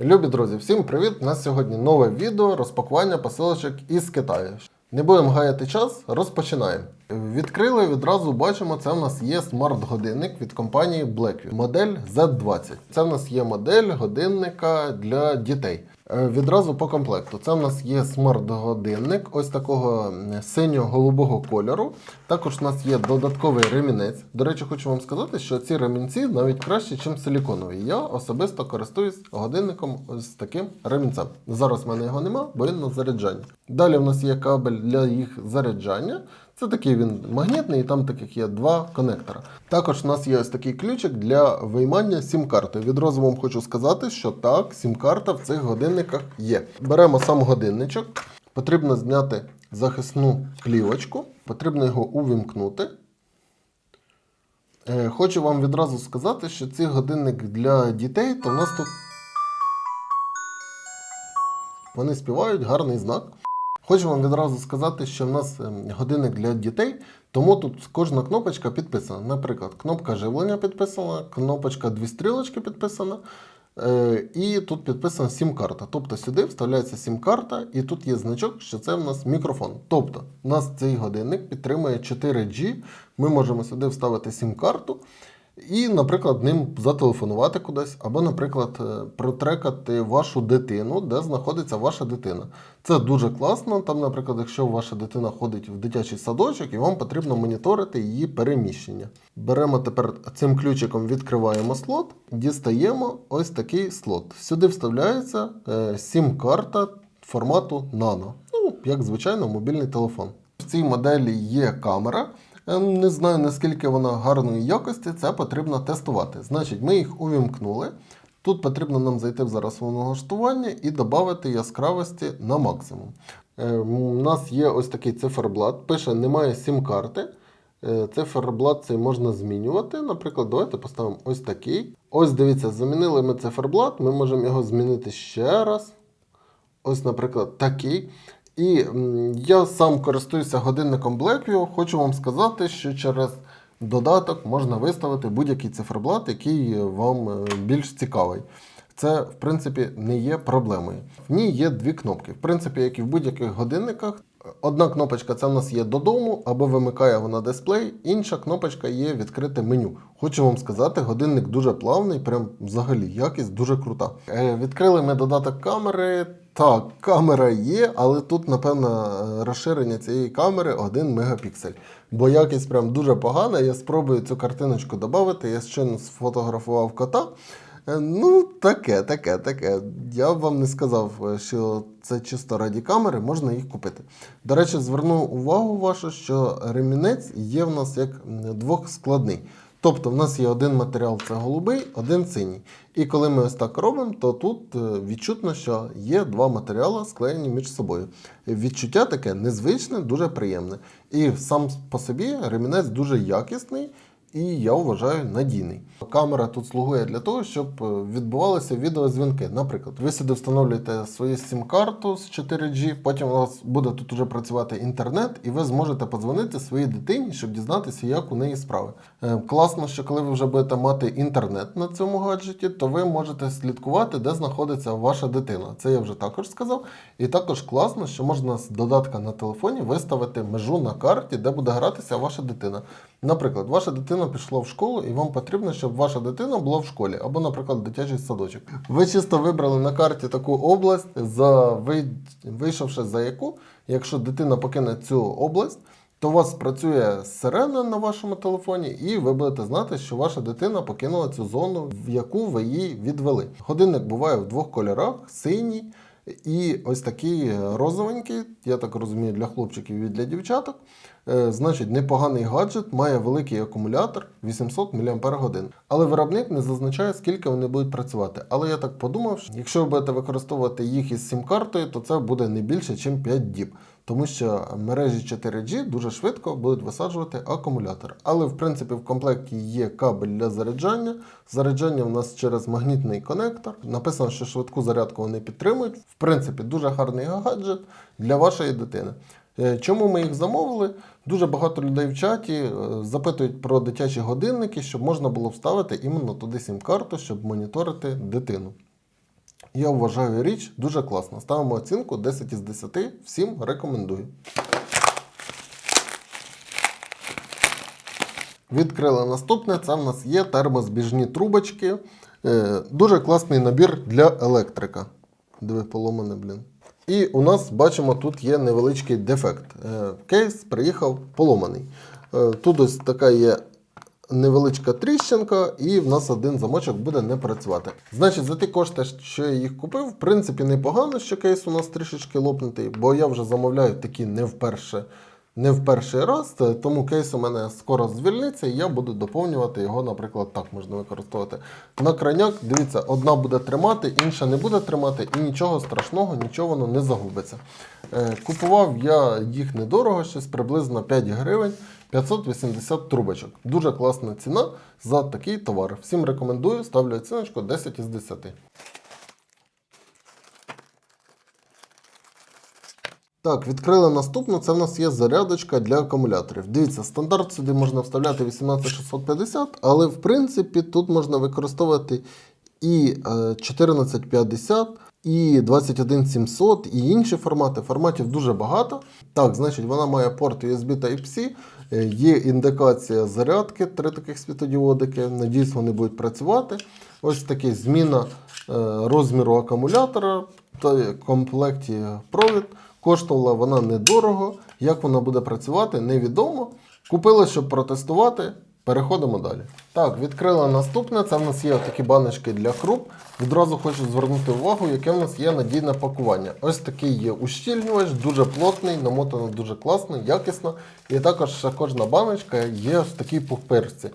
Любі друзі, всім привіт! У нас сьогодні нове відео розпакування посилочок із Китаю. Не будемо гаяти час, розпочинаємо. Відкрили відразу бачимо, це в нас є смарт-годинник від компанії Blackview, модель Z20. Це в нас є модель годинника для дітей. Е, Відразу по комплекту. Це в нас є смарт-годинник, ось такого м, синьо-голубого кольору. Також у нас є додатковий ремінець. До речі, хочу вам сказати, що ці ремінці навіть краще, ніж силіконові. Я особисто користуюсь годинником ось таким ремінцем. Зараз в мене його нема, бо він на заряджанні. Далі в нас є кабель для їх заряджання. Це такий він магнітний, і там таких є два конектора. Також у нас є ось такий ключик для виймання сім-карти. Відразу вам хочу сказати, що так, сім-карта в цих годинниках є. Беремо сам годинничок, потрібно зняти захисну плівочку, потрібно його увімкнути. Е, Хочу вам відразу сказати, що цей годинник для дітей, то в нас тут вони співають гарний знак. Хочу вам відразу сказати, що в нас ем, годинник для дітей, тому тут кожна кнопочка підписана. Наприклад, кнопка живлення підписана, кнопочка дві стрілочки підписана. е, І тут підписана сім-карта. Тобто сюди вставляється сім-карта, і тут є значок, що це в нас мікрофон. Тобто, у нас цей годинник підтримує 4G. Ми можемо сюди вставити сім-карту. І, наприклад, ним зателефонувати кудись, або, наприклад, е, протрекати вашу дитину, де знаходиться ваша дитина. Це дуже класно. Там, наприклад, якщо ваша дитина ходить в дитячий садочок і вам потрібно моніторити її переміщення. Беремо тепер цим ключиком, відкриваємо слот, дістаємо ось такий слот. Сюди вставляється е, сім-карта формату Nano. Ну, як звичайно, мобільний телефон. В цій моделі є камера. Е, Не знаю наскільки вона гарної якості, це потрібно тестувати. Значить, ми їх увімкнули. Тут потрібно нам зайти в зараз в налаштування і додати яскравості на максимум. Е, У нас є ось такий циферблат, пише немає сім-карти. Е, Циферблат цей можна змінювати. Наприклад, давайте поставимо ось такий. Ось дивіться, замінили ми циферблат, ми можемо його змінити ще раз. Ось, наприклад, такий. І я сам користуюся годинником Blackview. Хочу вам сказати, що через додаток можна виставити будь-який циферблат, який вам е, більш цікавий. Це, в принципі, не є проблемою. В ній є дві кнопки. В принципі, як і в будь-яких годинниках. Одна кнопочка це в нас є додому, або вимикає вона дисплей, інша кнопочка є відкрите меню. Хочу вам сказати, годинник дуже плавний, прям взагалі якість дуже крута. Е, відкрили ми додаток камери. Так, камера є, але тут, напевно, розширення цієї камери 1 мегапіксель. Бо якість прям дуже погана. Я спробую цю картиночку додати. Я щойно сфотографував кота. Е, Ну, таке, таке, таке. Я б вам не сказав, е, що це чисто раді камери, можна їх купити. До речі, зверну увагу вашу, що ремінець є в нас як двохскладний. Тобто в нас є один матеріал це голубий, один синій. І коли ми ось так робимо, то тут е, відчутно, що є два матеріали склеєні між собою. Відчуття таке незвичне, дуже приємне. І сам по собі ремінець дуже якісний і я вважаю надійний. Камера тут слугує для того, щоб е, відбувалися відеозвінки. Наприклад, ви сюди встановлюєте свою сім-карту з 4G, потім у вас буде тут уже працювати інтернет, і ви зможете подзвонити своїй дитині, щоб дізнатися, як у неї справи. Е, Класно, що коли ви вже будете мати інтернет на цьому гаджеті, то ви можете слідкувати, де знаходиться ваша дитина. Це я вже також сказав. І також класно, що можна з додатка на телефоні виставити межу на карті, де буде гратися ваша дитина. Наприклад, ваша дитина пішла в школу, і вам потрібно, щоб ваша дитина була в школі, або, наприклад, дитячий садочок. Ви чисто вибрали на карті таку область, за вийшовши за яку, якщо дитина покине цю область, то у вас працює сирена на вашому телефоні, і ви будете знати, що ваша дитина покинула цю зону, в яку ви її відвели. Годинник буває в двох кольорах: синій і ось такий розовенький, я так розумію, для хлопчиків і для дівчаток. Е, Значить, непоганий гаджет, має великий акумулятор 800 мАч. Але виробник не зазначає, скільки вони будуть працювати. Але я так подумав, що якщо ви будете використовувати їх із сім-картою, то це буде не більше, ніж 5 діб. Тому що мережі 4G дуже швидко будуть висаджувати акумулятор. Але в принципі в комплекті є кабель для заряджання. Заряджання в нас через магнітний конектор. Написано, що швидку зарядку вони підтримують. В принципі, дуже гарний гаджет для вашої дитини. Е, Чому ми їх замовили? Дуже багато людей в чаті е, запитують про дитячі годинники, щоб можна було вставити іменно туди сім-карту, щоб моніторити дитину. Я вважаю річ дуже класна. Ставимо оцінку 10 із 10. Всім рекомендую. Відкрили наступне. Це в нас є термозбіжні трубочки. Е, дуже класний набір для електрика. Диви, поломане, блін. І у нас бачимо, тут є невеличкий дефект. Е, кейс приїхав поломаний. Е, тут ось така є невеличка тріщинка, і в нас один замочок буде не працювати. Значить, за ті кошти, що я їх купив, в принципі, непогано, що кейс у нас трішечки лопнутий, бо я вже замовляю такі не вперше. Не в перший раз, е, тому кейс у мене скоро звільниться, і я буду доповнювати його, наприклад, так можна використовувати. На краняк, дивіться, одна буде тримати, інша не буде тримати, і нічого страшного, нічого воно не загубиться. Е, Купував я їх недорого, щось приблизно 5 гривень, 580 трубочок. Дуже класна ціна за такий товар. Всім рекомендую, ставлю оціночку 10 із 10. Так, відкрили наступну. Це в нас є зарядочка для акумуляторів. Дивіться, стандарт сюди можна вставляти 18650, але в принципі тут можна використовувати і е, 1450, і 21700, і інші формати. Форматів дуже багато. Так, значить, вона має порт USB Type-C, е, є індикація зарядки, три таких світодіодики. Надіюсь, вони будуть працювати. Ось такий зміна е, розміру акумулятора та комплекті провід. Коштувала вона недорого. Як вона буде працювати, невідомо. Купили, щоб протестувати. Переходимо далі. Так, відкрила наступне. Це в нас є такі баночки для круп. Відразу хочу звернути увагу, яке в нас є надійне пакування. Ось такий є ущільнювач, дуже плотний, намотано дуже класно, якісно. І також кожна баночка є в такій пупирці.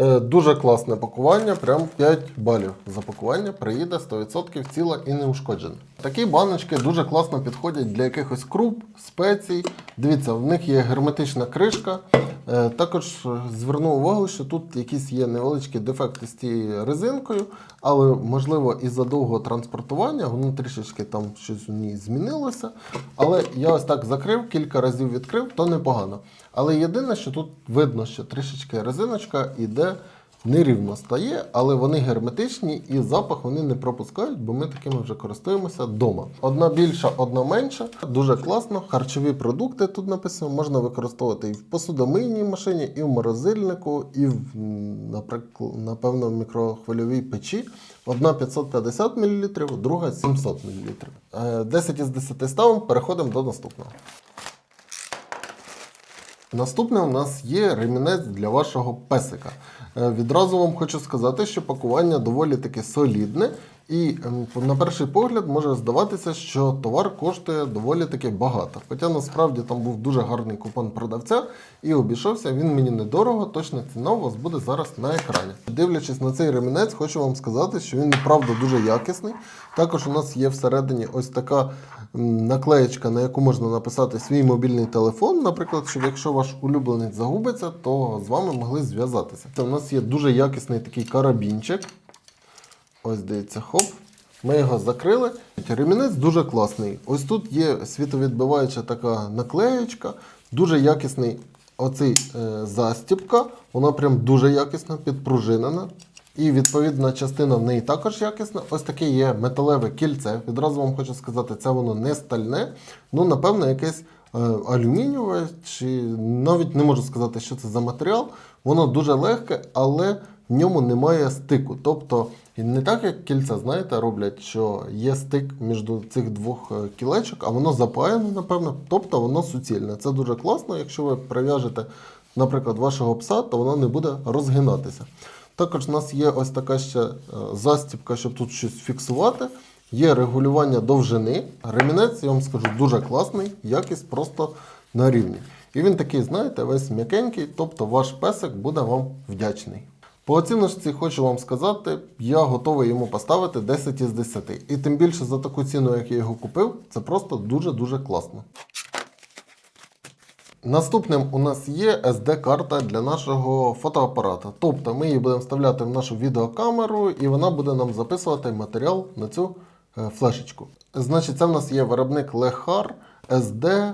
Е, Дуже класне пакування, прям 5 балів за пакування приїде 100% ціла і неушкоджена. Такі баночки дуже класно підходять для якихось круп, спецій. Дивіться, в них є герметична кришка. Е, Також зверну увагу, що тут якісь є невеличкі дефекти з цією резинкою, але можливо із-за довгого транспортування воно трішечки там щось у ній змінилося. Але я ось так закрив, кілька разів відкрив, то непогано. Але єдине, що тут видно, що трішечки резиночка іде нерівно стає, але вони герметичні і запах вони не пропускають, бо ми такими вже користуємося вдома. Одна більша, одна менша. Дуже класно. Харчові продукти тут написано, можна використовувати і в посудомийній машині, і в морозильнику, і в, наприклад, напевно, в мікрохвильовій печі. Одна 550 мл, друга 700 мл. Е, 10 із 10 ставимо, переходимо до наступного. Наступне у нас є ремінець для вашого песика. Е, Відразу вам хочу сказати, що пакування доволі таки солідне, і ем, на перший погляд може здаватися, що товар коштує доволі таки багато. Хоча насправді там був дуже гарний купон продавця, і обійшовся він мені недорого. Точна ціна у вас буде зараз на екрані. Дивлячись на цей ремінець, хочу вам сказати, що він правда дуже якісний. Також у нас є всередині ось така наклеєчка, на яку можна написати свій мобільний телефон. Наприклад, щоб якщо ваш улюбленець загубиться, то з вами могли зв'язатися. Це у нас є дуже якісний такий карабінчик. Ось дивіться, хоп. Ми його закрили. Ремінець дуже класний. Ось тут є світовідбиваюча така наклеєчка, дуже якісний оцей е, застібка. Вона прям дуже якісна, підпружинена. І відповідна частина в неї також якісна. Ось таке є металеве кільце. Відразу вам хочу сказати, це воно не стальне. Ну, напевно, якесь е, алюмінієве, чи навіть не можу сказати, що це за матеріал. Воно дуже легке, але в ньому немає стику. Тобто не так, як кільця, знаєте, роблять, що є стик між цих двох е, кілечок, а воно запаяне, напевно, тобто воно суцільне. Це дуже класно, якщо ви прив'яжете, наприклад, вашого пса, то воно не буде розгинатися. Також у нас є ось така ще е, застібка, щоб тут щось фіксувати. Є регулювання довжини. Ремінець, я вам скажу, дуже класний, якість просто на рівні. І він такий, знаєте, весь м'якенький, тобто ваш песик буде вам вдячний. По оціночці хочу вам сказати, я готовий йому поставити 10 із 10. І тим більше за таку ціну, як я його купив, це просто дуже-дуже класно. Наступним у нас є SD-карта для нашого фотоапарата. Тобто ми її будемо вставляти в нашу відеокамеру, і вона буде нам записувати матеріал на цю е, флешечку. Значить, це в нас є виробник Lehar SD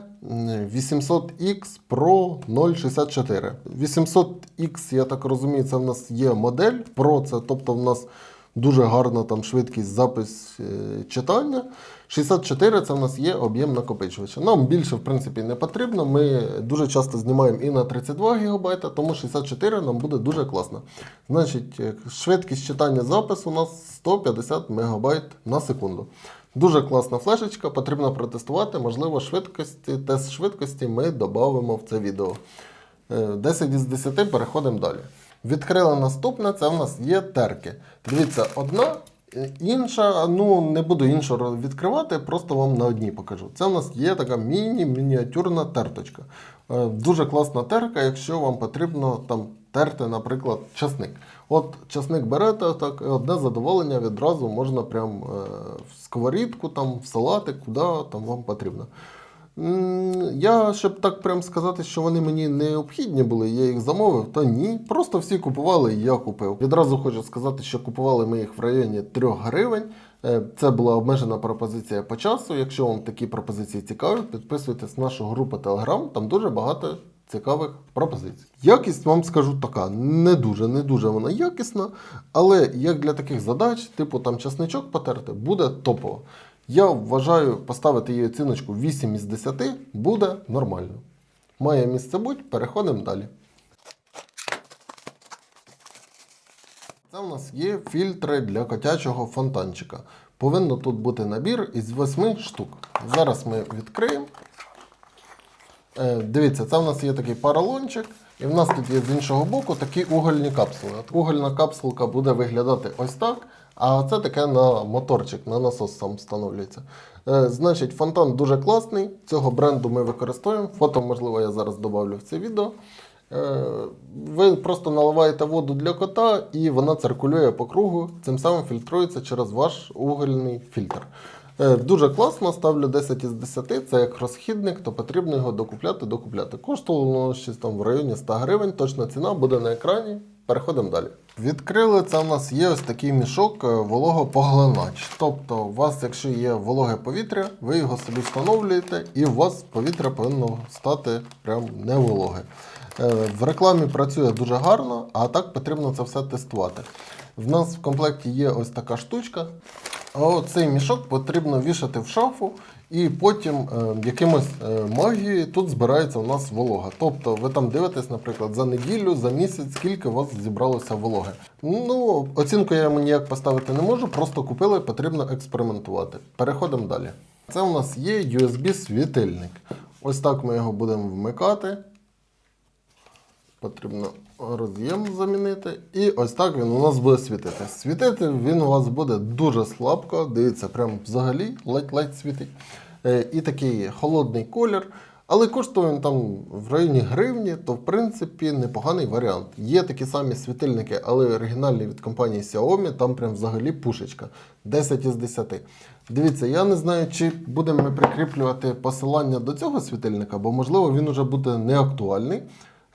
800X Pro 064. 800X, я так розумію, це в нас є модель Pro, це тобто в нас дуже гарна там швидкість запис е, читання. 64 це в нас є об'єм накопичувача. Нам більше, в принципі, не потрібно. Ми дуже часто знімаємо і на 32 ГБ, тому 64 нам буде дуже класно. Значить, е, швидкість читання запису у нас 150 МБ на секунду. Дуже класна флешечка, потрібно протестувати. Можливо, швидкості, тест швидкості ми додамо в це відео. Е, 10 із 10 переходимо далі. Відкрили наступне, це в нас є терки. Дивіться, одна, е, інша, ну не буду іншу відкривати, просто вам на одній покажу. Це в нас є така міні-мініатюрна терточка. Е, Дуже класна терка, якщо вам потрібно там терти, наприклад, часник. От часник берете, так, і одне задоволення відразу можна прям е, в сковорідку, там, в салатик, куди там вам потрібно. Я, щоб так прям сказати, що вони мені необхідні були, я їх замовив, то ні. Просто всі купували і я купив. Відразу хочу сказати, що купували ми їх в районі 3 гривень. Е, Це була обмежена пропозиція по часу. Якщо вам такі пропозиції цікаві, підписуйтесь на нашу групу Telegram, там дуже багато цікавих пропозицій. Якість вам скажу така, не дуже, не дуже вона якісна, але як для таких задач, типу там часничок потерти, буде топово. Я вважаю поставити її оціночку 8 із 10 буде нормально. Має місце бути, переходимо далі. Це в нас є фільтри для котячого фонтанчика. Повинно тут бути набір із 8 штук. Зараз ми відкриємо. Е, Дивіться, це в нас є такий паралончик, і в нас тут є з іншого боку такі угольні капсули. От угольна капсулка буде виглядати ось так, а це таке на моторчик, на насос сам встановлюється. Е, Значить, фонтан дуже класний. Цього бренду ми використовуємо. Фото, можливо, я зараз додавлю в це відео. Е, Ви просто наливаєте воду для кота, і вона циркулює по кругу, цим самим фільтрується через ваш угольний фільтр. Е, Дуже класно, ставлю 10 із 10. Це як розхідник, то потрібно його докупляти, докупляти. Коштувало щось там в районі 100 гривень. Точна ціна буде на екрані. Переходимо далі. Відкрили це. У нас є ось такий мішок е, вологопоглинач. Тобто, у вас, якщо є вологе повітря, ви його собі встановлюєте, і у вас повітря повинно стати прям не вологе. Е, В рекламі працює дуже гарно, а так потрібно це все тестувати. В нас в комплекті є ось така штучка. А цей мішок потрібно вішати в шафу, і потім е, якимось е, магією тут збирається у нас волога. Тобто ви там дивитесь, наприклад, за неділю, за місяць, скільки у вас зібралося вологи. Ну, оцінку я йому ніяк поставити не можу, просто купили, потрібно експериментувати. Переходимо далі. Це у нас є USB-світильник. Ось так ми його будемо вмикати. Потрібно роз'єм замінити. І ось так він у нас буде світити. Світити він у вас буде дуже слабко. Дивіться, прям взагалі ледь-ледь світить. Е, І такий холодний колір. Але коштує він там в районі гривні, то в принципі непоганий варіант. Є такі самі світильники, але оригінальні від компанії Xiaomi, там прям взагалі пушечка. 10 із 10. Дивіться, я не знаю, чи будемо ми прикріплювати посилання до цього світильника, бо можливо він уже буде не актуальний е,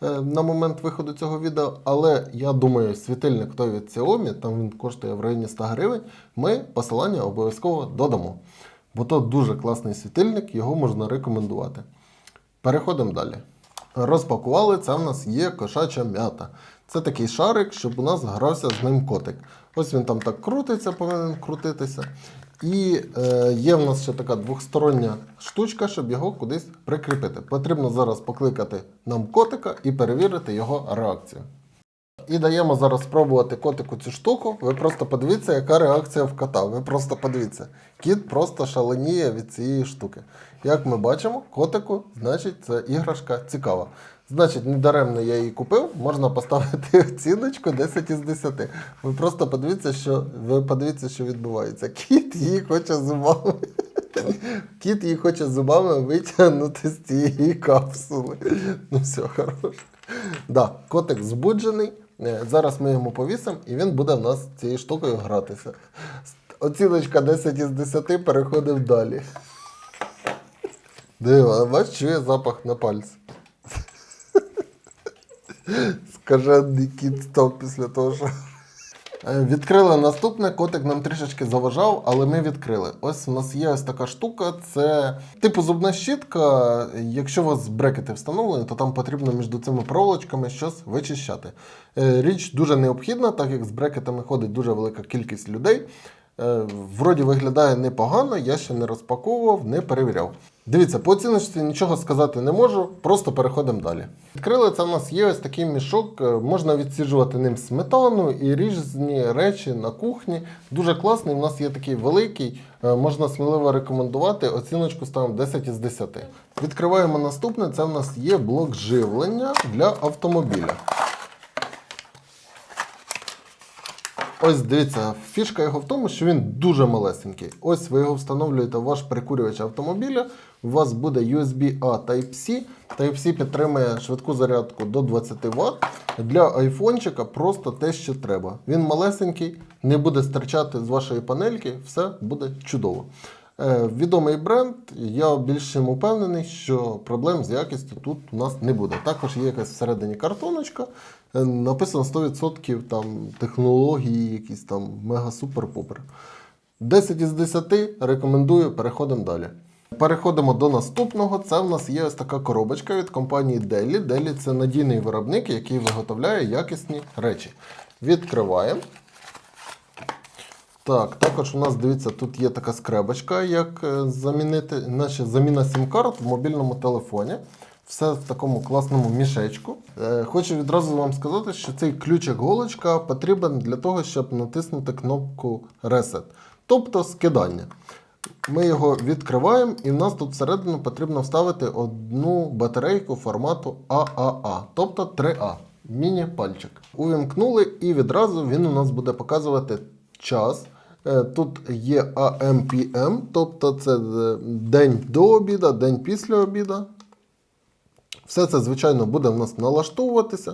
на момент виходу цього відео. Але я думаю, світильник той від Xiaomi, там він коштує в районі 100 гривень. Ми посилання обов'язково додамо. Бо то дуже класний світильник, його можна рекомендувати. Переходимо далі. Розпакували, це в нас є кошача м'ята. Це такий шарик, щоб у нас грався з ним котик. Ось він там так крутиться, повинен крутитися. І е, є в нас ще така двохстороння штучка, щоб його кудись прикріпити. Потрібно зараз покликати нам котика і перевірити його реакцію. І даємо зараз спробувати котику цю штуку. Ви просто подивіться, яка реакція в кота. Ви просто подивіться. Кіт просто шаленіє від цієї штуки. Як ми бачимо, котику, значить, це іграшка цікава. Значить, недаремно я її купив, можна поставити оціночку 10 із 10. Ви просто подивіться, що ви подивіться, що відбувається. Кіт її хоче зубами. Кіт її хоче зубами витягнути з цієї капсули. Ну все, хорош. Да, котик збуджений. Е, Зараз ми йому повісимо, і він буде в нас цією штукою гратися. Оціночка 10 із 10, переходимо далі. Диво, бач, чує запах на пальці. Скажений кіт став після того, що. Е, Відкрили наступне, котик нам трішечки заважав, але ми відкрили. Ось у нас є ось така штука. Це типу зубна щітка. Якщо у вас брекети встановлені, то там потрібно між цими проволочками щось вичищати. Е, Річ дуже необхідна, так як з брекетами ходить дуже велика кількість людей. Е, Вроді виглядає непогано, я ще не розпаковував, не перевіряв. Дивіться, по оціночці нічого сказати не можу, просто переходимо далі. Відкрили це в нас є ось такий мішок, е, можна відсіджувати ним сметану і різні речі на кухні. Дуже класний. У нас є такий великий, е, можна сміливо рекомендувати. Оціночку ставимо 10 із 10. Відкриваємо наступне. Це в нас є блок живлення для автомобіля. Ось дивіться, фішка його в тому, що він дуже малесенький. Ось ви його встановлюєте в ваш прикурювач автомобіля. У вас буде USB A Type-C. Type-C підтримує швидку зарядку до 20 Вт. Для айфончика просто те, що треба. Він малесенький, не буде стирчати з вашої панельки, все буде чудово. Е, відомий бренд, я більш чим упевнений, що проблем з якістю тут у нас не буде. Також є якась всередині картоночка, е, написано 100% там, технології, якісь там мега-супер-пупер. 10 із 10 рекомендую, переходимо далі. Переходимо до наступного. Це в нас є ось така коробочка від компанії Deli. Deli це надійний виробник, який виготовляє якісні речі. Відкриваємо. Так, також у нас дивіться, тут є така скребочка, як е, замінити, наче заміна сім-карт в мобільному телефоні. Все в такому класному мішечку. Е, хочу відразу вам сказати, що цей ключик-голочка потрібен для того, щоб натиснути кнопку Reset, тобто скидання. Ми його відкриваємо, і в нас тут всередину потрібно вставити одну батарейку формату AAA, тобто 3А. Міні-пальчик. Увімкнули, і відразу він у нас буде показувати час. Е, Тут є AM, PM, тобто це е, день до обіда, день після обіда. Все це, звичайно, буде в нас налаштовуватися.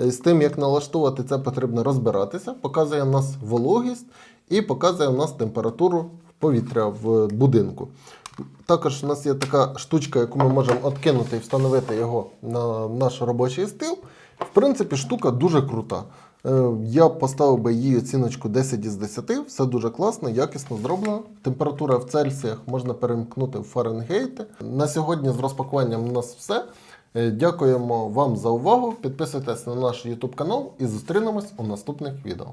Е, З тим, як налаштувати це, потрібно розбиратися. Показує в нас вологість і показує в нас температуру повітря в будинку. Також у нас є така штучка, яку ми можемо откинути і встановити його на наш робочий стіл. В принципі, штука дуже крута. Е, Я поставив би її оціночку 10 із 10. Все дуже класно, якісно зроблено. Температура в Цельсіях можна перемкнути в Фаренгейти. На сьогодні з розпакуванням у нас все. Е, Дякуємо вам за увагу. Підписуйтесь на наш YouTube канал і зустрінемось у наступних відео.